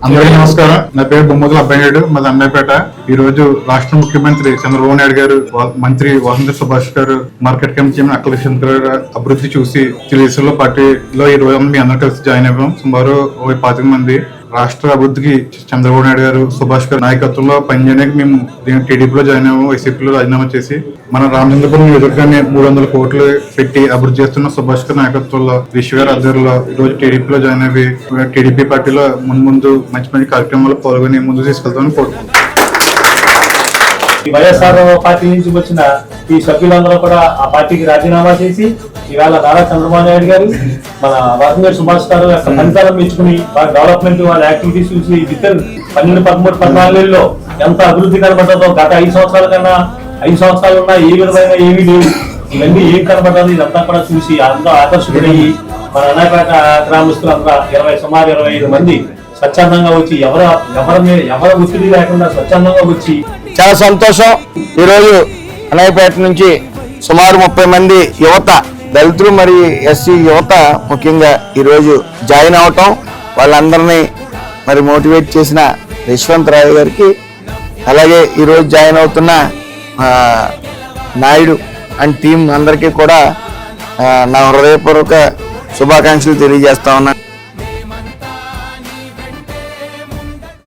అందరికీ నమస్కారం. నా పేరు బొమ్మదుల అబ్బాయినాయుడు మాది అన్నయ్యపేట. ఈ రోజు రాష్ట్ర ముఖ్యమంత్రి చంద్రబాబు నాయుడు గారు మంత్రి వసంత సుభాష్ గారు మార్కెట్ కమిటీ చైర్మన్ అక్కల చంద్ర గారు అభివృద్ధి చూసి తెలుగుదేశంలో పార్టీలో ఈ రోజు మీ అందరూ కలిసి జాయిన్ అయ్యాం. సుమారు ఓ పాతిక మంది రాష్ట్ర అభివృద్ధికి చంద్రబాబు నాయుడు గారు సుభాష్ గారు నాయకత్వంలో పనిచేయడానికి మేము దీని టీడీపీలో జాయిన్ అయ్యాము వైసీపీలో రాజీనామా చేసి మన రామచంద్రపురం నియోజకవర్గాన్ని మూడు వందల కోట్లు పెట్టి అభివృద్ధి చేస్తున్న సుభాష్ గారి నాయకత్వంలో విశ్వ గారి ఆధ్వర్యంలో ఈ రోజు టీడీపీలో జాయిన్ అయ్యి టీడీపీ పార్టీలో ముందు ముందు మంచి మంచి కార్యక్రమాల్లో పాల్గొని ముందు తీసుకెళ్తామని కోరుకుంటున్నాం. ఈ వైఎస్ఆర్ పార్టీ నుంచి వచ్చిన ఈ సభ్యులందరూ కూడా ఆ పార్టీకి రాజీనామా చేసి ఇవాళ నారా చంద్రబాబు నాయుడు గారు మన వాసంగర్ సుభాష్ గారు యొక్క ఫలితాలను మెచ్చుకుని వాళ్ళ డెవలప్మెంట్ వాళ్ళ యాక్టివిటీస్ చూసి విత్ పన్నెండు పదమూడు పద్నాలుగులో ఎంత అభివృద్ధి కనబడ్డదో గత ఐదు సంవత్సరాల కన్నా ఐదు సంవత్సరాలు ఉన్నా ఏ విధమైన ఏమీ లేవు. ఇవన్నీ ఏం కనబడ్డది ఇదంతా కూడా చూసి అందరూ ఆకర్షితులయ్యి మన అన్నపేట గ్రామస్తులంతా ఇరవై సుమారు ఇరవై ఐదు మంది స్వచ్ఛందంగా వచ్చి ఎవరు ఎవరి మీద ఎవరి ఒత్తిడి లేకుండా స్వచ్ఛందంగా వచ్చి చాలా సంతోషం. ఈరోజు అన్నయ్యపేట నుంచి సుమారు ముప్పై మంది యువత దళితులు మరి ఎస్సీ యువత ముఖ్యంగా ఈరోజు జాయిన్ అవటం వాళ్ళందరినీ మరి మోటివేట్ చేసిన యశ్వంత్ రాయ్ గారికి అలాగే ఈరోజు జాయిన్ అవుతున్న నాయుడు అండ్ టీం అందరికీ కూడా నా హృదయపూర్వక శుభాకాంక్షలు తెలియజేస్తా ఉన్నాను.